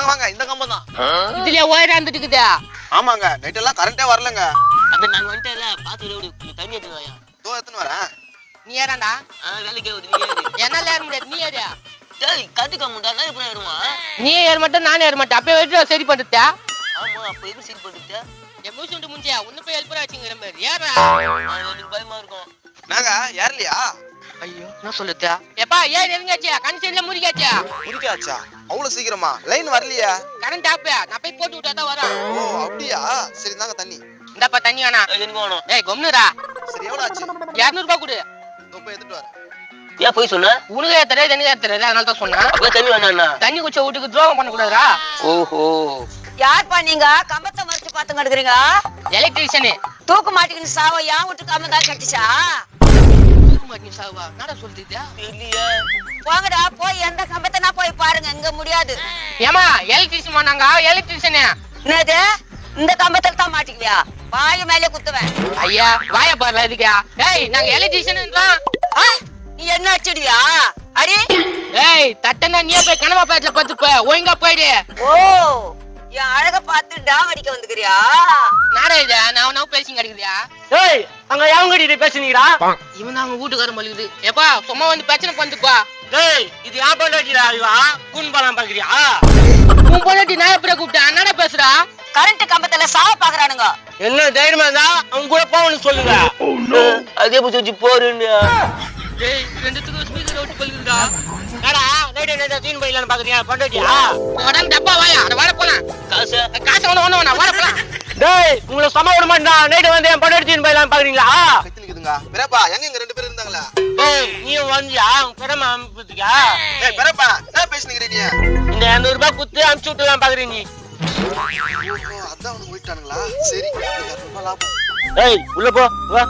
வாங்க வாங்க இந்த கம்பம் தான். இதுல ஒயர் வந்துட்டு இருக்குதா ஆமாங்க நைட் எல்லாம் கரண்டே வரலங்க. அப்ப நாங்க வந்துட்டேல பாத்து விடு நீ தண்ணி எடுத்து வாயா. தோ எடுத்துன்னு வரேன். நீ ஏறாண்டா ஆ வேலைக்கு ஆகுது நீ ஏறு. என்னால ஏற முடியாது நீ ஏறியா டேய் கத்துக்க முட்டா நான் எப்படி ஏறுவான்? நீ ஏற மாட்டேன் நானே ஏற மாட்டேன். அப்பயே வச்சு சரி பண்ணுறா ஆமா அப்ப எப்படி சீட் பண்ணிட்ட? என் மூச்சு விட்டு முடிஞ்சா ஒன்னு போய் ஹெல்ப் வச்சுங்கிற மாதிரி. ஏறா எனக்கு பயமா இருக்கும். நாங்க ஏறலையா? ஐயோ என்ன சொல்லுதா? எப்பா ஏன் நெருங்காச்சியா கன்சென்ட்ல முறிக்காச்சியா முடிக்காச்சா அவ்வளவு சீக்கிரமா? லைன் வரலையா. கரண்ட் ஆப்பா நான் போய் போட்டு விட்டா தான் வரும். ஓ அப்படியா? சரி தாங்க தண்ணி. இந்தாப்பா தண்ணி வேணா ஏய், எனக்கு வேணும்? ஏய் கொம்னுடா. சரி எவ்வளவு ஆச்சு? இரநூறு ரூபாய் கொடு. இதோ போய் எடுத்துட்டு வரேன். ஏன் போய் சொன்ன? உனக்கு ஏத்துறது எனக்கு ஏத்துறது அதனால தான் சொன்னேன். அப்ப தண்ணி வேணாண்ணா தண்ணி குச்ச வீட்டுக்கு துரோகம் பண்ணக்கூடாதுடா. ஓஹோ. யார்ப்பா நீங்க? கம்பத்தை மறைச்சு பார்த்து கிடக்குறீங்க? எலக்ட்ரிஷியனு தூக்கு மாட்டிக்கின்னு சாவ? ஏன் விட்டு கம்பம் தான் கட்டிச்சா சாவா? என்னடா சொல்லிட்டியா தெரியலையே போங்கடா போய் இங்க முடியாது. ஏமா எலக்ட்ரிஷியன் பண்ணாங்க எலக்ட்ரிஷியனு என்னது? இந்த கம்பத்துல தான் மாட்டிக்குவியா? வாயு மேலே குத்துவேன். ஐயா வாய பாருல இதுக்கா. ஏய் நாங்க எலக்ட்ரிஷியன் ஆ, நீ என்ன அடிச்சிடுவியா? அடி. ஏய் தட்டனா நீயே போய் கனவா பேட்ல பத்துப்ப ஒழுங்கா போயிடு. ஓ என் அழக பார்த்து டாம் அடிக்க வந்துக்கிறியா? நாடா இது? நான் நான் பேசி கிடைக்குதியா ஏய் அங்க எவங்க கிட்ட பேசுனீங்கடா? இவன் அவங்க வீட்டுக்காரன் மலிக்குது ஏப்பா சும்மா வந்து பிரச்சனை பண்ணிட்டுப்பா. டேய் இது யார் பண்ணாடிடா இவா கூன் பழம் பாக்குறியா? உன் பொண்டாட்டி நான் எப்படி கூப்பிட்டேன்? என்னடா பேசுறா. கரண்ட் கம்பத்துல சாவ பாக்குறானுங்க. என்ன தைரியமா இருந்தா அவங்க கூட போகணும்னு சொல்லுங்க. அதே புத்தி போறேன்னு. டேய் ரெண்டுத்துக்கும் ஸ்பீக்கர் அவுட் பல்லுடா ஏடா நைட்டு நைட்டு தீன் போயிடலான்னு பாக்குறியா பண்ணாடியா உடம்பு டப்பா வாயா. அட வாட போலாம். காசு. காசு ஒண்ணு ஒண்ணு வேணாம். வாட போலாம். உங்களை சம விட மாட்டா நைட்டு வந்து என் பண்ணாடி தீன் போயிடலான்னு பாக்குறீங்களா? கத்தி நிக்குதுங்க பெரியப்பா எங்க இங்க ரெண்டு பேரும் இருந்தாங்களா? டேய் நீ வந்தியா? உன் கடமை அனுப்பிட்டியா ஏய் பெரியப்பா என்ன பேசுனீங்க நீ? இந்த இரநூறு ரூபாய் குத்து அனுப்பிச்சு விட்டுலாம் பாக்குறீங்க அதான் அவனுக்கு போயிட்டானுங்களா? சரி லாபம் டேய் உள்ள போ வா.